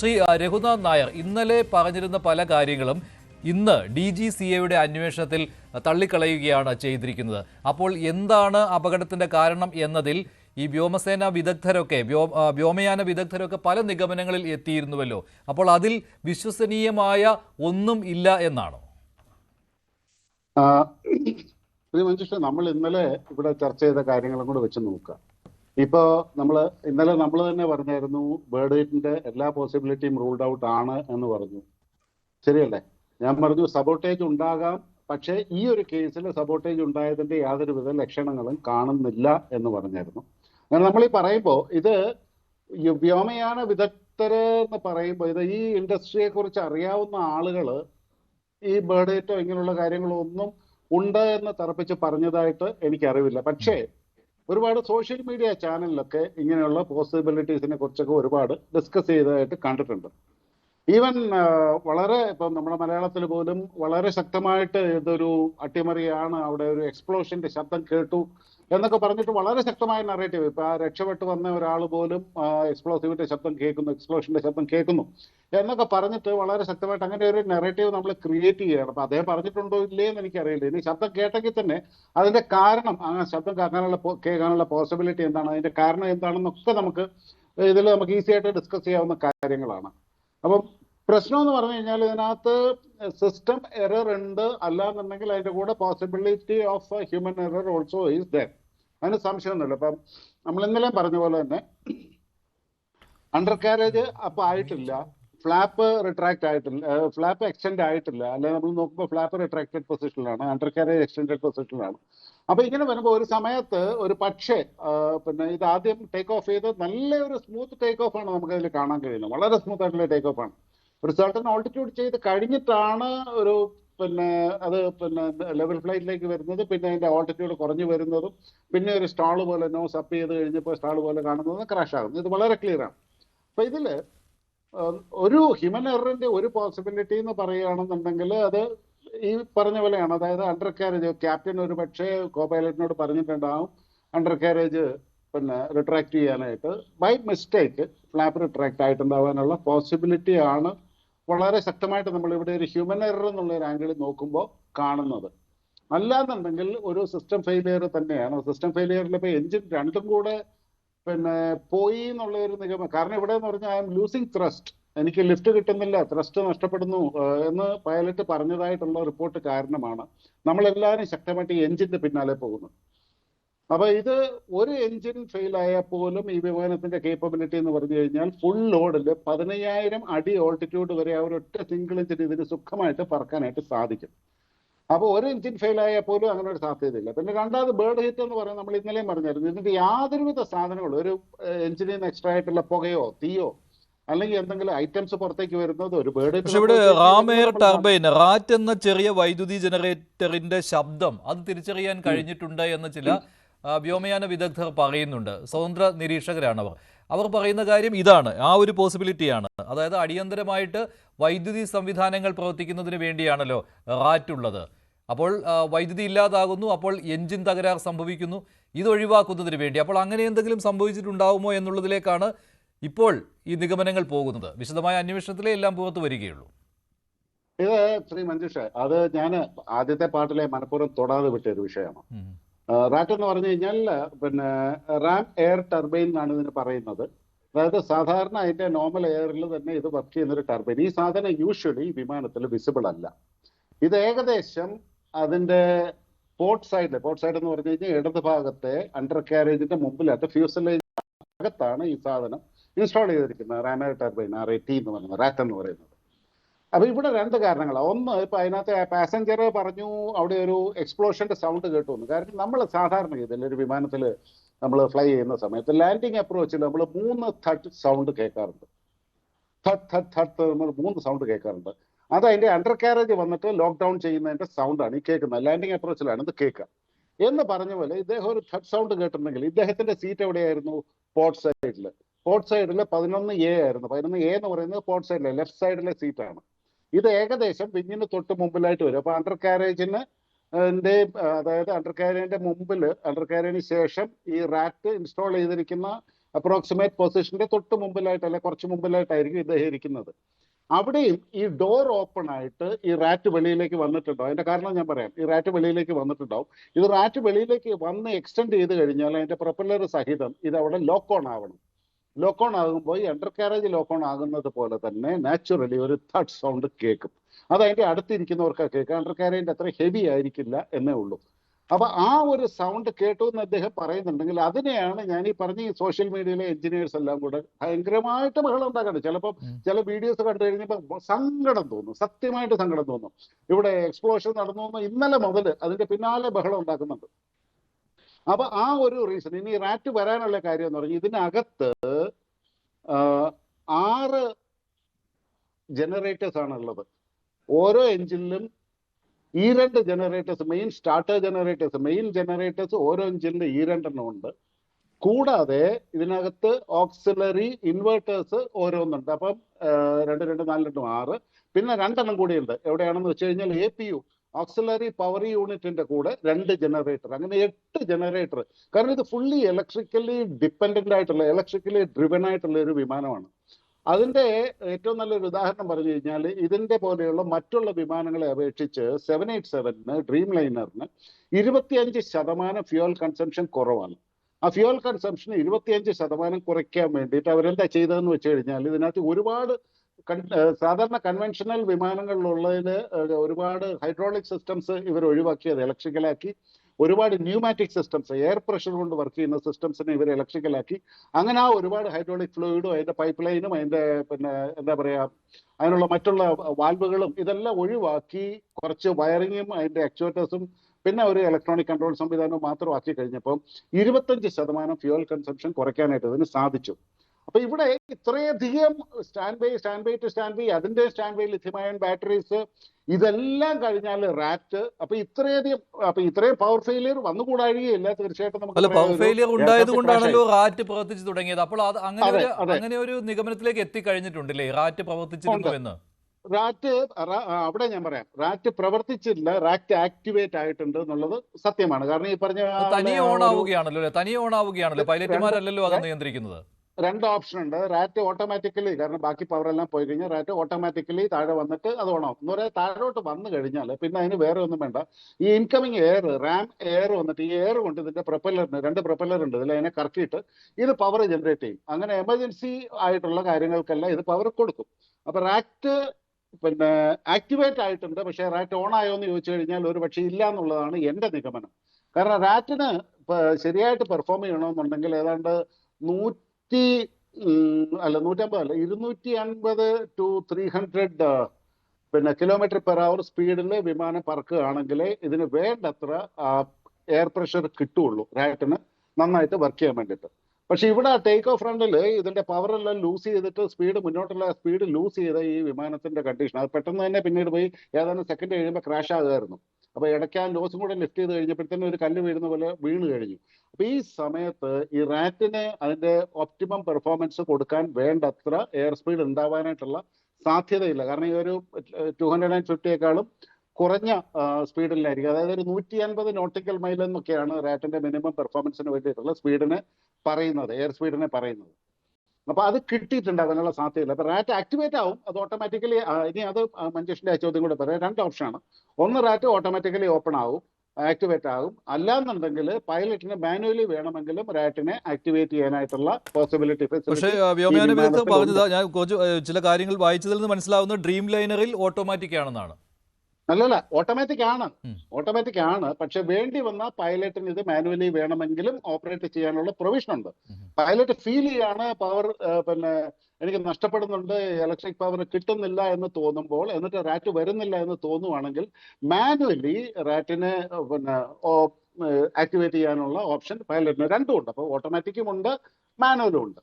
ശ്രീ രഘുനാഥ് നായർ ഇന്നലെ പറഞ്ഞിരുന്ന പല കാര്യങ്ങളും ഇന്ന് ഡി ജി സി എയുടെ അന്വേഷണത്തിൽ തള്ളിക്കളയുകയാണ് ചെയ്തിരിക്കുന്നത്. അപ്പോൾ എന്താണ് അപകടത്തിന്റെ കാരണം എന്നതിൽ ഈ വ്യോമസേന വിദഗ്ധരൊക്കെ വ്യോ വ്യോമയാന വിദഗ്ധരൊക്കെ പല നിഗമനങ്ങളിൽ എത്തിയിരുന്നുവല്ലോ. അപ്പോൾ അതിൽ വിശ്വസനീയമായ ഒന്നും ഇല്ല എന്നാണോ? ശ്രീ മഞ്ജുഷ നമ്മൾ ഇന്നലെ ഇവിടെ ചർച്ച ചെയ്ത കാര്യങ്ങളും കൂടെ വെച്ച് നോക്കുക. ഇപ്പോ നമ്മൾ ഇന്നലെ നമ്മൾ തന്നെ പറഞ്ഞായിരുന്നു ബേർഡ് ഹൈറ്റിന്റെ എല്ലാ പോസിബിലിറ്റിയും റൂൾഡ് ഔട്ട് ആണ് എന്ന് പറഞ്ഞു. ശരിയല്ലേ? ഞാൻ പറഞ്ഞു സബോട്ടേജ് ഉണ്ടാകാം പക്ഷേ ഈ ഒരു കേസിൽ സബോട്ടേജ് ഉണ്ടായതിന്റെ യാതൊരുവിധ ലക്ഷണങ്ങളും കാണുന്നില്ല എന്ന് പറഞ്ഞായിരുന്നു. അങ്ങനെ നമ്മൾ ഈ പറയുമ്പോൾ ഇത് വ്യോമയാന വിദഗ്ധര് എന്ന് പറയുമ്പോൾ ഇത് ഈ ഇൻഡസ്ട്രിയെ കുറിച്ച് അറിയാവുന്ന ആളുകൾ ഈ ബേർഡ് ഹൈറ്റോ ഇങ്ങനെയുള്ള കാര്യങ്ങളോ ഒന്നും ഉണ്ട് എന്ന് തറപ്പിച്ച് പറഞ്ഞതായിട്ട് എനിക്കറിവില്ല. പക്ഷേ ഒരുപാട് സോഷ്യൽ മീഡിയ ചാനലിലൊക്കെ ഇങ്ങനെയുള്ള പോസിബിലിറ്റീസിനെ കുറിച്ചൊക്കെ ഒരുപാട് ഡിസ്കസ് ചെയ്തതായിട്ട് കണ്ടിട്ടുണ്ട്. ഈവൻ വളരെ ഇപ്പം നമ്മുടെ മലയാളത്തിൽ പോലും വളരെ ശക്തമായിട്ട് ഇതൊരു അട്ടിമറിയാണ്. അവിടെ ഒരു എക്സ്പ്ലോഷന്റെ ശബ്ദം കേട്ടു. എന്നൊക്കെ പറഞ്ഞിട്ട് വളരെ ശക്തമായ നറേറ്റീവ് ഇപ്പൊ ആ രക്ഷപ്പെട്ട് വന്ന ഒരാൾ പോലും എക്സ്പ്ലോസീവിന്റെ ശബ്ദം കേൾക്കുന്നു എക്സ്പ്ലോഷന്റെ ശബ്ദം കേൾക്കുന്നു എന്നൊക്കെ പറഞ്ഞിട്ട് വളരെ ശക്തമായിട്ട് അങ്ങനെ ഒരു നെറേറ്റീവ് നമ്മൾ ക്രിയേറ്റ് ചെയ്യുകയാണ് അപ്പൊ അദ്ദേഹം പറഞ്ഞിട്ടുണ്ടോ ഇല്ലേ എന്ന് എനിക്കറിയില്ല. ഇനി ശബ്ദം കേട്ടെങ്കിൽ തന്നെ അതിന്റെ കാരണം ആ ശബ്ദം കേൾക്കാനുള്ള കേൾക്കാനുള്ള പോസിബിലിറ്റി എന്താണ് അതിന്റെ കാരണം എന്താണെന്നൊക്കെ നമുക്ക് ഇതിൽ നമുക്ക് ഈസി ആയിട്ട് ഡിസ്കസ് ചെയ്യാവുന്ന കാര്യങ്ങളാണ്. അപ്പം പ്രശ്നം എന്ന് പറഞ്ഞു കഴിഞ്ഞാൽ ഇതിനകത്ത് സിസ്റ്റം എറർ ഉണ്ട് അല്ലാന്നുണ്ടെങ്കിൽ അതിന്റെ കൂടെ possibility of human error also is there അതിന് സംശയമൊന്നുമില്ല. അപ്പം നമ്മൾ ഇന്നലെ പറഞ്ഞ പോലെ തന്നെ അണ്ടർ കാരേജ് അപ്പൊ ആയിട്ടില്ല. ഫ്ലാപ്പ് റിട്രാക്ട് ആയിട്ടില്ല. ഫ്ലാപ്പ് എക്സ്റ്റെൻഡ് ആയിട്ടില്ല. അല്ലെങ്കിൽ നമ്മൾ നോക്കുമ്പോൾ ഫ്ലാപ്പ് റിട്രാക്റ്റഡ് പൊസിഷനിലാണ് അണ്ടർ കാരേജ് എക്സ്റ്റെൻഡ് പൊസിഷനിലാണ് അപ്പൊ ഇങ്ങനെ വരുമ്പോൾ ഒരു സമയത്ത് ഒരു പക്ഷേ പിന്നെ ഇത് ആദ്യം ടേക്ക് ഓഫ് ചെയ്ത് നല്ല ഒരു സ്മൂത്ത് ടേക്ക് ഓഫ് ആണ് നമുക്ക് അതിൽ കാണാൻ കഴിയുന്നത്. വളരെ സ്മൂത്ത് ആയിട്ടുള്ള ടേക്ക് ഓഫ് ആണ്. ഒരു സർട്ടൺ ഓൾട്ടിറ്റ്യൂഡ് ചെയ്ത് കഴിഞ്ഞിട്ടാണ് ഒരു പിന്നെ അത് പിന്നെ ലെവൽ ഫ്ലൈറ്റിലേക്ക് വരുന്നത്. പിന്നെ അതിന്റെ ഓൾട്ടിറ്റ്യൂഡ് കുറഞ്ഞു വരുന്നതും പിന്നെ ഒരു സ്റ്റാൾ പോലെ നോസ് അപ്പ് ചെയ്ത് കഴിഞ്ഞപ്പോൾ സ്റ്റാൾ പോലെ കാണുന്നതും ക്രാഷ് ആകുന്നു. ഇത് വളരെ ക്ലിയർ ആണ്. അപ്പൊ ഇതിൽ ഒരു ഹ്യൂമൻ എററിന്റെ ഒരു പോസിബിലിറ്റി എന്ന് പറയുകയാണെന്നുണ്ടെങ്കിൽ അത് ഈ പറഞ്ഞ പോലെയാണ്. അതായത് അണ്ടർ കാരേജ് ക്യാപ്റ്റൻ ഒരു പക്ഷേ കോ പൈലറ്റിനോട് പറഞ്ഞിട്ടുണ്ടാവും അണ്ടർ കാരേജ് പിന്നെ റിട്രാക്ട് ചെയ്യാനായിട്ട്. ബൈ മിസ്റ്റേക്ക് ഫ്ലാപ്പ് റിട്രാക്ട് ആയിട്ടുണ്ടാവാനുള്ള പോസിബിലിറ്റി ആണ് വളരെ ശക്തമായിട്ട് നമ്മൾ ഇവിടെ ഒരു ഹ്യൂമൻ എറർ എന്നുള്ള ഒരു ആംഗിളിൽ നോക്കുമ്പോൾ കാണുന്നത്. അല്ലാന്നുണ്ടെങ്കിൽ ഒരു സിസ്റ്റം ഫെയിലിയർ തന്നെയാണ്. സിസ്റ്റം ഫെയിലിയറിൽ ഇപ്പൊ എഞ്ചിൻ രണ്ടും കൂടെ പിന്നെ പോയി എന്നുള്ള ഒരു നിഗമനം കാരണം ഇവിടെ എന്ന് പറഞ്ഞാൽ ഐ എം ലൂസിങ് ത്രസ്റ്റ് എനിക്ക് ലിഫ്റ്റ് കിട്ടുന്നില്ല. ത്രസ്റ്റ് നഷ്ടപ്പെടുന്നു. എന്ന് പൈലറ്റ് പറഞ്ഞതായിട്ടുള്ള റിപ്പോർട്ട് കാരണമാണ് നമ്മളെല്ലാവരും ശക്തമായിട്ട് ഈ എഞ്ചിന്റെ പിന്നാലെ പോകുന്നു അപ്പൊ ഇത് ഒരു എഞ്ചിൻ ഫെയിൽ ആയ പോലും ഈ വിമാനത്തിന്റെ കേപ്പബിലിറ്റി എന്ന് പറഞ്ഞു കഴിഞ്ഞാൽ ഫുൾ ലോഡിൽ പതിനയ്യായിരം അടി ഓൾട്ടിറ്റ്യൂഡ് വരെ ആ ഒരു ഒറ്റ സിംഗിൾ എഞ്ചിൻ ഇതിന് സുഖമായിട്ട് പറക്കാനായിട്ട് സാധിക്കും. അപ്പൊ ഒരു എഞ്ചിൻ ഫെയിൽ ആയ പോലും അങ്ങനെ ഒരു സാധ്യതയില്ല. പിന്നെ രണ്ടാമത് ബേർഡ് ഹിറ്റ് എന്ന് പറയുന്നത് നമ്മൾ ഇന്നലെയും പറഞ്ഞായിരുന്നു. ഇതിന്റെ യാതൊരുവിധ സാധനങ്ങളും ഒരു എഞ്ചിനിൽ നിന്ന് എക്സ്ട്രാ ആയിട്ടുള്ള പുകയോ തീയോ അല്ലെങ്കിൽ എന്തെങ്കിലും ഐറ്റംസ് പുറത്തേക്ക് വരുന്നത് ഒരു ബേർഡ് പക്ഷെ ഇവിടെ റാം എയർ ടർബൈൻ റാറ്റ് എന്ന ചെറിയ വൈദ്യുതി ജനറേറ്ററിന്റെ ശബ്ദം അത് തിരിച്ചറിയാൻ കഴിഞ്ഞിട്ടുണ്ട് എന്ന ചില വ്യോമയാന വിദഗ്ധർ പറയുന്നുണ്ട്. സ്വതന്ത്ര നിരീക്ഷകരാണ് അവർ അവർ പറയുന്ന കാര്യം ഇതാണ്. ആ ഒരു പോസിബിലിറ്റിയാണ് അതായത് അടിയന്തരമായിട്ട് വൈദ്യുതി സംവിധാനങ്ങൾ പ്രവർത്തിക്കുന്നതിന് വേണ്ടിയാണല്ലോ റാറ്റ് ഉള്ളത് അപ്പോൾ വൈദ്യുതി ഇല്ലാതാകുന്നു. അപ്പോൾ എഞ്ചിൻ തകരാർ സംഭവിക്കുന്നു. ഇത് ഒഴിവാക്കുന്നതിന് വേണ്ടി. അപ്പോൾ അങ്ങനെ എന്തെങ്കിലും സംഭവിച്ചിട്ടുണ്ടാവുമോ എന്നുള്ളതിലേക്കാണ് ഇപ്പോൾ ഈ നിഗമനങ്ങൾ പോകുന്നത്. വിശദമായ അന്വേഷണത്തിലേ എല്ലാം പുറത്തു വരികയുള്ളൂ. ഇത് ശ്രീ മഞ്ജുഷ അത് ഞാൻ ആദ്യത്തെ പാട്ടിലെ മനഃപൂർവം തൊടാതെ വിട്ട ഒരു വിഷയമാണ്. റാറ്റ് എന്ന് പറഞ്ഞു കഴിഞ്ഞാൽ പിന്നെ റാം എയർ ടർബൈൻ എന്നാണ് ഇതിന് പറയുന്നത്. അതായത് സാധാരണ അതിന്റെ നോർമൽ എയറിൽ തന്നെ ഇത് വർക്ക് ചെയ്യുന്ന ഒരു ടർബൈൻ ഈ സാധനം യൂഷ്വലി വിമാനത്തിൽ വിസിബിൾ അല്ല. ഇത് ഏകദേശം അതിന്റെ പോർട്ട് സൈഡിൽ പോർട്ട് സൈഡ് എന്ന് പറഞ്ഞു കഴിഞ്ഞാൽ ഇടത് ഭാഗത്തെ അണ്ടർ കാരേജിന്റെ മുമ്പിലായിട്ട് ഫ്യൂസലേജ് ഭാഗത്താണ് ഈ സാധനം ഇൻസ്റ്റാൾ ചെയ്തിരിക്കുന്നത്. Ram air turbine R A T എന്ന് പറയുന്നത് റാറ്റ് എന്ന് പറയുന്നത്. അപ്പൊ ഇവിടെ രണ്ട് കാരണങ്ങളാണ് ഒന്ന് ഇപ്പൊ അതിനകത്ത് പാസഞ്ചർ പറഞ്ഞു അവിടെ ഒരു എക്സ്പ്ലോഷന്റെ സൗണ്ട് കേട്ടു എന്ന്. കാരണം നമ്മൾ സാധാരണ ഇതിൽ ഒരു വിമാനത്തിൽ നമ്മൾ ഫ്ലൈ ചെയ്യുന്ന സമയത്ത് ലാൻഡിങ് അപ്രോച്ചിൽ നമ്മൾ മൂന്ന് തട്ട് സൗണ്ട് കേൾക്കാറുണ്ട്. തട്ട് തട്ട് തട്ട് നമ്മൾ മൂന്ന് സൗണ്ട് കേൾക്കാറുണ്ട്. അത് അതിന്റെ അണ്ടർ കാരേജ് വന്നിട്ട് ലോക്ക്ഡൌൺ ചെയ്യുന്നതിന്റെ സൗണ്ടാണ് ഈ കേൾക്കുന്നത്. ലാൻഡിങ് അപ്രോച്ചിലാണ് ഇത് കേൾക്കുക. എന്ന് പറഞ്ഞ പോലെ ഇദ്ദേഹം ഒരു തട്ട് സൗണ്ട് കേട്ടിട്ടുണ്ടെങ്കിൽ ഇദ്ദേഹത്തിന്റെ സീറ്റ് എവിടെയായിരുന്നു? പോർട്ട് സൈഡിൽ പോർട്ട് സൈഡിൽ പതിനൊന്ന് എ ആയിരുന്നു. പതിനൊന്ന് എ എന്ന് പറയുന്നത് പോർട്ട് സൈഡിലെ ലെഫ്റ്റ് സൈഡിലെ സീറ്റാണ് ഇത് ഏകദേശം വിങ്ങിന് തൊട്ട് മുമ്പിലായിട്ട് വരും. അപ്പൊ അണ്ടർ കാരേജിന് അതായത് അണ്ടർ കാരേജിന്റെ മുമ്പിൽ അണ്ടർ കാരേജിന് ശേഷം ഈ റാക്ക് ഇൻസ്റ്റാൾ ചെയ്തിരിക്കുന്ന അപ്രോക്സിമേറ്റ് പൊസിഷന്റെ തൊട്ട് മുമ്പിലായിട്ട് അല്ലെ കുറച്ച് മുമ്പിലായിട്ടായിരിക്കും ഇത് ഇരിക്കുന്നത്. അവിടെയും ഈ ഡോർ ഓപ്പൺ ആയിട്ട് ഈ റാറ്റ് വെളിയിലേക്ക് വന്നിട്ടുണ്ടാവും. അതിന്റെ കാരണം ഞാൻ പറയാം. ഈ റാറ്റ് വെളിയിലേക്ക് വന്നിട്ടുണ്ടാവും. ഇത് റാറ്റ് വെളിയിലേക്ക് വന്ന് എക്സ്റ്റെൻഡ് ചെയ്ത് കഴിഞ്ഞാൽ അതിന്റെ പ്രൊപ്പല്ലർ സഹിതം ഇത് അവിടെ ലോക്ക് ഓൺ ആവണം. ലോക്ക് ഓൺ ആകുമ്പോൾ അണ്ടർ കാരേജ് ലോക്ക് ഓൺ ആകുന്നത് പോലെ തന്നെ നാച്ചുറലി ഒരു തട്ട് സൗണ്ട് കേൾക്കും. അത് അതിന്റെ അടുത്തിരിക്കുന്നവർക്ക് കേൾക്കാം അണ്ടർ കാരേജിന്റെ അത്ര ഹെവി ആയിരിക്കില്ല എന്നേ ഉള്ളൂ. അപ്പൊ ആ ഒരു സൗണ്ട് കേട്ടു എന്ന് അദ്ദേഹം പറയുന്നുണ്ടെങ്കിൽ അതിനെയാണ് ഞാൻ ഈ പറഞ്ഞ ഈ സോഷ്യൽ മീഡിയയിലെ എഞ്ചിനീയേഴ്സ് എല്ലാം കൂടെ ഭയങ്കരമായിട്ട് ബഹളം ഉണ്ടാക്കുന്നത് ചിലപ്പോൾ ചില വീഡിയോസ് കണ്ടു കഴിഞ്ഞപ്പോൾ സങ്കടം തോന്നും. സത്യമായിട്ട് സങ്കടം തോന്നും. ഇവിടെ എക്സ്പ്ലോഷൻ നടന്നു ഇന്നലെ മുതൽ അതിന്റെ പിന്നാലെ ബഹളം ഉണ്ടാക്കുന്നുണ്ട്. അപ്പൊ ആ ഒരു റീസൺ ഇനി റാറ്റ് വരാനുള്ള കാര്യം എന്ന് പറഞ്ഞാൽ ഇതിനകത്ത് ആറ് ജനറേറ്റേഴ്സ് ഉള്ളത്. ഓരോ എഞ്ചിനിലും ഈ രണ്ട് generators main starter generators main generators ഓരോ എഞ്ചിനിലും ഈ രണ്ടെണ്ണം ഉണ്ട്. കൂടാതെ ഇതിനകത്ത് ഓക്സിലറി ഇൻവേർട്ടേഴ്സ് ഓരോന്നുണ്ട്. അപ്പം രണ്ട് രണ്ട് നാല് രണ്ടും ആറ്. പിന്നെ രണ്ടെണ്ണം കൂടിയുണ്ട്. എവിടെയാണെന്ന് വെച്ച് കഴിഞ്ഞാൽ A P U auxiliary power യൂണിറ്റിന്റെ കൂടെ രണ്ട് ജനറേറ്റർ അങ്ങനെ എട്ട് ജനറേറ്റർ കാരണം ഇത് ഫുള്ളി ഇലക്ട്രിക്കലി ഡിപ്പെൻഡന്റ് ആയിട്ടുള്ള ഇലക്ട്രിക്കലി ഡ്രിവൻ ആയിട്ടുള്ള ഒരു വിമാനമാണ്. അതിന്റെ ഏറ്റവും നല്ലൊരു ഉദാഹരണം പറഞ്ഞു കഴിഞ്ഞാൽ ഇതിന്റെ പോലെയുള്ള മറ്റുള്ള വിമാനങ്ങളെ അപേക്ഷിച്ച് സെവൻ എയ്റ്റ് സെവനിന് ഡ്രീം ലൈനറിന് ഇരുപത്തിയഞ്ച് ശതമാനം ഫ്യൂൽ കൺസംഷൻ കുറവാണ്. ആ ഫ്യൂൽ കൺസംഷൻ ഇരുപത്തിയഞ്ച് ശതമാനം കുറയ്ക്കാൻ വേണ്ടിയിട്ട് അവരെന്താ ചെയ്തതെന്ന് വെച്ച് കഴിഞ്ഞാൽ ഇതിനകത്ത് ഒരുപാട് സാധാരണ കൺവെൻഷണൽ വിമാനങ്ങളിലുള്ളതിൽ ഒരുപാട് ഹൈഡ്രോളിക് സിസ്റ്റംസ് ഇവർ ഒഴിവാക്കിയത് ഇലക്ട്രിക്കലാക്കി ഒരുപാട് ന്യൂമാറ്റിക് സിസ്റ്റംസ് എയർ പ്രഷർ കൊണ്ട് വർക്ക് ചെയ്യുന്ന സിസ്റ്റംസിനെ ഇവർ ഇലക്ട്രിക്കലാക്കി അങ്ങനെ ആ ഒരുപാട് ഹൈഡ്രോളിക് ഫ്ലൂയിഡും അതിന്റെ പൈപ്പ് ലൈനും അതിന്റെ പിന്നെ എന്താ പറയാ അതിനുള്ള മറ്റുള്ള വാൽവുകളും ഇതെല്ലാം ഒഴിവാക്കി കുറച്ച് വയറിങ്ങും അതിന്റെ ആക്ച്വേറ്റേഴ്സും പിന്നെ ഒരു ഇലക്ട്രോണിക് കൺട്രോൾ സംവിധാനവും മാത്രം ആക്കി കഴിഞ്ഞപ്പോൾ ഇരുപത്തഞ്ച് ശതമാനം ഫ്യൂവൽ കൺസംഷൻ കുറയ്ക്കാനായിട്ട് ഇതിന് സാധിച്ചു. അപ്പൊ ഇവിടെ ഇത്രയധികം stand by stand by two stand by അതിന്റെ സ്റ്റാൻഡ് ബൈ ലിഥിയം ബാറ്ററീസ് ഇതെല്ലാം കഴിഞ്ഞാൽ റാറ്റ് അപ്പൊ ഇത്രയധികം അപ്പൊ ഇത്രയും പവർ ഫെയിലിയർ വന്നുകൂടാഴികയില്ല തീർച്ചയായിട്ടും നമുക്ക് പവർ ഫെയിലിയർ ഉണ്ടായത് കൊണ്ടാണല്ലോ റാറ്റ് പ്രവർത്തിച്ചു തുടങ്ങിയത്. അപ്പോൾ അത് അങ്ങനെ അങ്ങനെ ഒരു നിഗമനത്തിലേക്ക് എത്തിക്കഴിഞ്ഞിട്ടുണ്ടല്ലേ? റാറ്റ് പ്രവർത്തിച്ചിരുന്നു എന്ന്? റാറ്റ് അവിടെ ഞാൻ പറയാം. റാറ്റ് പ്രവർത്തിച്ചില്ല റാറ്റ് ആക്ടിവേറ്റ് ആയിട്ടുണ്ട് എന്നുള്ളത് സത്യമാണ്. കാരണം ഈ പറഞ്ഞ തനിയെ ഓൺ ആവുകയാണല്ലോ തനിയെ ഓൺ ആവുകയാണല്ലോ. രണ്ട് അത് നിയന്ത്രിക്കുന്നത്. രണ്ട് ഓപ്ഷൻ ഉണ്ട്. റാറ്റ് ഓട്ടോമാറ്റിക്കലി കാരണം ബാക്കി പവർ എല്ലാം പോയി കഴിഞ്ഞാൽ റാറ്റ് ഓട്ടോമാറ്റിക്കലി താഴെ വന്നിട്ട് അത് ഓണാവും എന്ന് പറയാൻ താഴോട്ട് വന്നു കഴിഞ്ഞാൽ പിന്നെ അതിന് വേറെ ഒന്നും വേണ്ട. ഈ ഇൻകമിങ് എയർ റാം എയർ വന്നിട്ട് ഈ എയർ കൊണ്ട് ഇതിന്റെ പ്രൊപ്പല്ലറിന് രണ്ട് പ്രൊപ്പല്ലർ ഉണ്ട്. ഇതിൽ അതിനെ കറക്കിയിട്ട് ഇത് പവർ ജനറേറ്റ് ചെയ്യും. അങ്ങനെ എമർജൻസി ആയിട്ടുള്ള കാര്യങ്ങൾക്കെല്ലാം ഇത് പവർ കൊടുക്കും. അപ്പൊ റാറ്റ് പിന്നെ ആക്ടിവേറ്റ് ആയിട്ടുണ്ട്. പക്ഷേ റാറ്റ് ഓൺ ആയോ എന്ന് ചോദിച്ചു കഴിഞ്ഞാൽ ഒരു പക്ഷേ ഇല്ല എന്നുള്ളതാണ് എന്റെ നിഗമനം. കാരണം റാറ്റിന് ശരിയായിട്ട് പെർഫോം ചെയ്യണമെന്നുണ്ടെങ്കിൽ ഏതാണ്ട് നൂറ്റി ഉം, അല്ല നൂറ്റമ്പത് അല്ല ഇരുന്നൂറ്റി അൻപത് ടു ത്രീ ഹൺഡ്രഡ് പിന്നെ കിലോമീറ്റർ പെർ അവർ സ്പീഡിൽ വിമാനം പറക്കുകയാണെങ്കിൽ ഇതിന് വേണ്ടത്ര എയർ പ്രഷർ കിട്ടുള്ളൂ റാറ്റിന് നന്നായിട്ട് വർക്ക് ചെയ്യാൻ വേണ്ടിയിട്ട്. പക്ഷെ ഇവിടെ ടേക്ക് ഓഫ് ഫ്രണ്ടിൽ ഇതിന്റെ എല്ലാം ലൂസ് ചെയ്തിട്ട് സ്പീഡ് മുന്നോട്ടുള്ള സ്പീഡ് ലൂസ് ചെയ്ത ഈ വിമാനത്തിന്റെ കണ്ടീഷൻ അത് പെട്ടെന്ന് തന്നെ പിന്നീട് പോയി ഏതാനും സെക്കൻഡ് കഴിയുമ്പോൾ ക്രാഷ് ആകുമായിരുന്നു. അപ്പൊ ഇടയ്ക്ക് ആ ലോസും കൂടെ ലിഫ്റ്റ് ചെയ്ത് കഴിഞ്ഞപ്പോഴത്തേനും ഒരു കല്ല് വീഴുന്ന പോലെ വീണ് കഴിഞ്ഞു. അപ്പൊ ഈ സമയത്ത് ഈ റാറ്റിന് അതിന്റെ ഒപ്റ്റിമം പെർഫോമൻസ് കൊടുക്കാൻ വേണ്ടത്ര എയർ സ്പീഡ് ഉണ്ടാവാനായിട്ടുള്ള സാധ്യതയില്ല. കാരണം ഈ ഒരു ടു ഹൺഡ്രഡ് ആൻഡ് ഫിഫ്റ്റിയേക്കാളും കുറഞ്ഞ സ്പീഡിലായിരിക്കും അതായത് ഒരു നൂറ്റി അൻപത് നോട്ടിക്കൽ മൈൽ എന്നൊക്കെയാണ് റാറ്റിന്റെ മിനിമം പെർഫോമൻസിന് വേണ്ടിയിട്ടുള്ള സ്പീഡിനെ പറയുന്നത് എയർ സ്പീഡിനെ പറയുന്നത്. അപ്പൊ അത് കിട്ടിയിട്ടുണ്ട് കിട്ടിയിട്ടുണ്ടാകാനുള്ള സാധ്യതയില്ല. അപ്പൊ റാറ്റ് ആക്ടിവേറ്റ് ആവും അത് ഓട്ടോമാറ്റിക്കലി ഇനി അത് മഞ്ചേഷിന്റെ ചോദ്യം കൂടെ പറയാം. രണ്ട് ഓപ്ഷനാണ് ഒന്ന് റാറ്റ് ഓട്ടോമാറ്റിക്കലി ഓപ്പൺ ആവും ആക്ടിവേറ്റ് ആകും അല്ലാന്നുണ്ടെങ്കിൽ പൈലറ്റിന് മാനുവലി വേണമെങ്കിലും റാറ്റിനെ ആക്ടിവേറ്റ് ചെയ്യാനായിട്ടുള്ള പോസിബിലിറ്റി പക്ഷേ വ്യോമയാന വിദഗ്ധർ. പറഞ്ഞത് ഞാൻ കുറച്ച് ചില കാര്യങ്ങൾ വായിച്ചതിൽ നിന്ന് മനസ്സിലാവുന്നത് ഡ്രീം ലൈനറിൽ ഓട്ടോമാറ്റിക് ആണെന്നാണ്. അല്ലല്ല ഓട്ടോമാറ്റിക് ആണ്. ഓട്ടോമാറ്റിക് ആണ്. പക്ഷെ വേണ്ടി വന്ന പൈലറ്റിന് ഇത് മാനുവലി വേണമെങ്കിലും ഓപ്പറേറ്റ് ചെയ്യാനുള്ള പ്രൊവിഷൻ ഉണ്ട്. പൈലറ്റ് ഫീൽ ചെയ്യാണ് പവർ പിന്നെ എനിക്ക് നഷ്ടപ്പെടുന്നുണ്ട് ഇലക്ട്രിക് പവർ കിട്ടുന്നില്ല എന്ന് തോന്നുമ്പോൾ എന്നിട്ട് റാറ്റ് വരുന്നില്ല എന്ന് തോന്നുവാണെങ്കിൽ മാനുവലി റാറ്റിന് പിന്നെ ആക്ടിവേറ്റ് ചെയ്യാനുള്ള ഓപ്ഷൻ പൈലറ്റിന് രണ്ടും ഉണ്ട്. അപ്പോൾ ഓട്ടോമാറ്റിക്കും ഉണ്ട് മാനുവലും ഉണ്ട്.